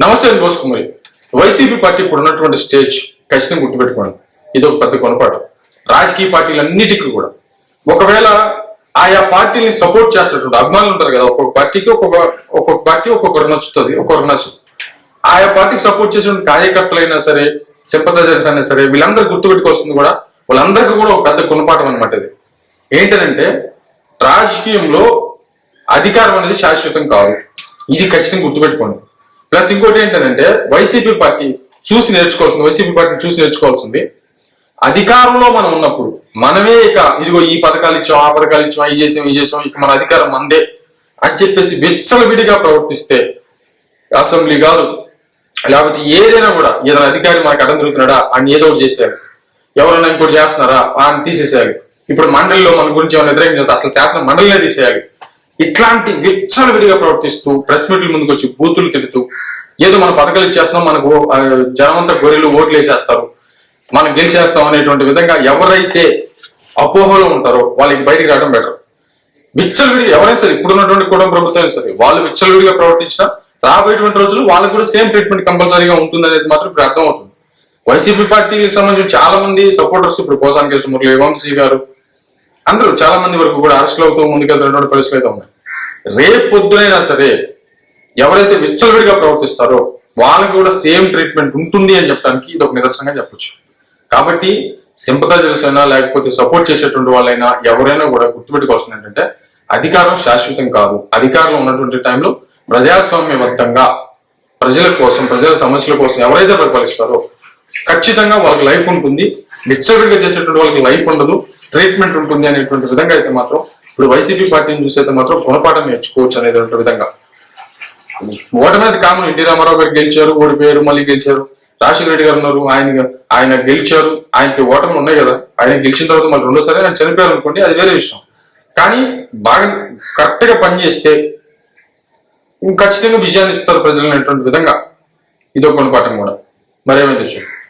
నమస్తే బోస్ కుమారి. YCP party ఇప్పుడు ఉన్నటువంటి స్టేజ్ ఖచ్చితంగా గుర్తుపెట్టుకోండి. ఇది ఒక పెద్ద కొనపాటు. రాజకీయ పార్టీలన్నిటికీ కూడా. ఒకవేళ ఆయా పార్టీని సపోర్ట్ చేసేటువంటి అభిమానులు ఉంటారు కదా ఒక్కొక్క పార్టీకి ఒక్కొక్క ఒక్కొక్క పార్టీ ఒక్కొక్కరు నచ్చుతుంది ఒక్కొక్కరు నచ్చుతుంది ఆయా పార్టీకి సపోర్ట్ చేసిన కార్యకర్తలైనా సరే సింపథైజర్స్ అయినా సరే వీళ్ళందరూ గుర్తుపెట్టుకోవాల్సింది కూడా వాళ్ళందరికీ కూడా ఒక పెద్ద గుణపాఠం అనమాట ఇది. ఏంటంటే రాజకీయంలో అధికారం అనేది శాశ్వతం కాదు. ఇది ఖచ్చితంగా గుర్తుపెట్టుకోండి. ప్లస్ ఇంకోటి ఏంటంటే వైసీపీ పార్టీ చూసి నేర్చుకోవాల్సింది వైసీపీ పార్టీ చూసి నేర్చుకోవాల్సింది. అధికారంలో మనం ఉన్నప్పుడు మనమే ఇక ఇదిగో ఈ పథకాలు ఇచ్చాం ఆ పథకాలు ఇచ్చాం ఈ చేసాం ఈ చేసాం ఇక మన అధికారం మందే అని చెప్పేసి విచ్చలవిడిగా ప్రవర్తిస్తే అసెంబ్లీ కాదు. లేకపోతే ఏదైనా కూడా ఏదైనా అధికారి మనకు అడ్డం తిరుగుతున్నాడా అని ఏదో ఒకటి చేసేయాలి. ఎవరైనా ఇంకోటి చేస్తున్నారా అని తీసేసేయాలి. ఇప్పుడు మండలిలో మన గురించి ఏమైనా వ్యతిరేకం అసలు శాసన మండలినే తీసేయాలి. ఇట్లాంటి విచ్చలవిడిగా ప్రవర్తిస్తూ ప్రెస్ మీట్ల ముందుకు వచ్చి బూతులు తిడుతూ ఏదో మన పథకాలు ఇచ్చేస్తున్నాం మనకు జనమంతా గొర్రెలు ఓట్లు వేసేస్తారు మనం గెలిచేస్తాం అనేటువంటి విధంగా ఎవరైతే అపోహలో ఉంటారో వాళ్ళకి బయటికి రావడం బెటర్. విచ్చలవిడి ఎవరైనా సరే ఇప్పుడున్నటువంటి కూడా ప్రభుత్వం సరే వాళ్ళు విచ్చలవిడిగా ప్రవర్తించినా రాబోయేటువంటి రోజులు వాళ్ళకు కూడా సేమ్ ట్రీట్మెంట్ కంపల్సరీగా ఉంటుంది అనేది మాత్రం ఇప్పుడు అర్థమవుతుంది. వైసీపీ పార్టీకి సంబంధించిన చాలా మంది సపోర్టర్స్ ఇప్పుడు కోసాని కృష్ణమూర్తి వంశీ గారు అందరూ చాలా మంది వరకు కూడా అరెస్టులు అవుతూ ముందుకెళ్తున్నటువంటి పరిస్థితులు అయితే ఉన్నాయి. రేపు పొద్దునైనా సరే ఎవరైతే విచ్చలవిడిగా ప్రవర్తిస్తారో వాళ్ళకి కూడా సేమ్ ట్రీట్మెంట్ ఉంటుంది అని చెప్పడానికి ఇది ఒక నిదర్శనంగా చెప్పొచ్చు. కాబట్టి సింపథైజర్స్ అయినా లేకపోతే సపోర్ట్ చేసేటువంటి వాళ్ళైనా ఎవరైనా కూడా గుర్తుపెట్టుకోవాల్సింది ఏంటంటే అధికారం శాశ్వతం కాదు. అధికారంలో ఉన్నటువంటి టైంలో ప్రజాస్వామ్యబద్ధంగా ప్రజల కోసం ప్రజల సమస్యల కోసం ఎవరైతే పరిపాలిస్తారో ఖచ్చితంగా వాళ్ళకి లైఫ్ ఉంటుంది. విచ్చలవిడిగా చేసేటువంటి వాళ్ళకి లైఫ్ ఉండదు. ట్రీట్మెంట్ ఉంటుంది అనేటువంటి విధంగా అయితే మాత్రం ఇప్పుడు వైసీపీ పార్టీని చూసైతే మాత్రం గుణపాఠం నేర్చుకోవచ్చు అనేటువంటి విధంగా. ఓటమి అనేది కామన్. ఎన్టీ రామారావు గారు గెలిచారు ఓడిపోయారు మళ్ళీ గెలిచారు. రాజశేఖర రెడ్డి గారు ఉన్నారు ఆయన ఆయన గెలిచారు ఆయనకి ఓటమి ఉన్నాయి కదా. ఆయన గెలిచిన తర్వాత మళ్ళీ రెండోసారి ఆయన చనిపోయారు అనుకోండి అది వేరే విషయం. కానీ బాగా కరెక్ట్గా పనిచేస్తే ఖచ్చితంగా విజయాన్ని ఇస్తారు ప్రజలు అనేటువంటి విధంగా. ఇదో గుణపాఠం కూడా. మరేమైతే చూడండి